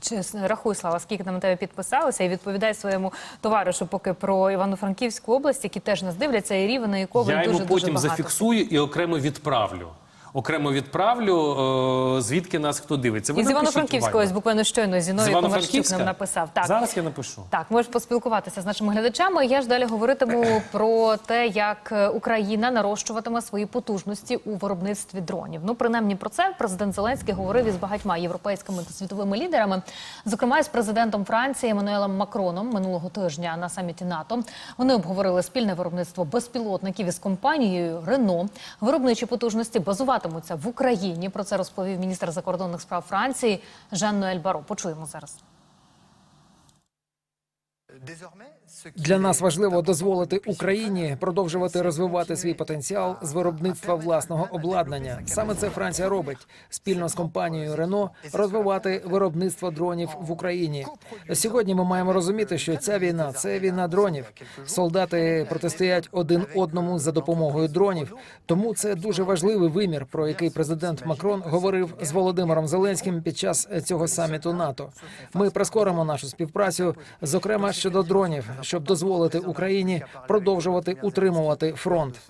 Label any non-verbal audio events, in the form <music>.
Чи, рахуй слава, скільки там на тебе підписалося, і відповідай своєму товаришу поки про Івано-Франківську область, які теж нас дивляться, і рівно і Коваль Я дуже йому дуже потім багато. зафіксую і окремо відправлю. Окремо відправлю, е, звідки нас хто дивиться. Ви І з Івано-Франківського буквально щойно З Зіною Комарщук нам написав. Так. Зараз я напишу. Так, можеш поспілкуватися з нашими глядачами. Я ж далі говоритиму <laughs> про те, як е, Україна нарощуватиме свої потужності у виробництві дронів. Ну, принаймні про це президент Зеленський говорив із багатьма європейськими та світовими лідерами, зокрема із президентом Франції Еммануелем Макроном минулого тижня на саміті НАТО. Вони обговорили спільне виробництво безпілотників із компанією Рено. Виробничі потужності базуватимуться в Україні. Про це розповів міністр закордонних справ Франції Жан Нуель Баро. Почуємо зараз. Для нас важливо дозволити Україні продовжувати розвивати свій потенціал з виробництва власного обладнання. Саме це Франція робить спільно з компанією Рено розвивати виробництво дронів в Україні. Сьогодні ми маємо розуміти, що ця війна це війна дронів. Солдати протистоять один одному за допомогою дронів. Тому це дуже важливий вимір, про який президент Макрон говорив з Володимиром Зеленським під час цього саміту НАТО. Ми прискоримо нашу співпрацю, зокрема щодо дронів, щоб дозволити Україні продовжувати утримувати фронт.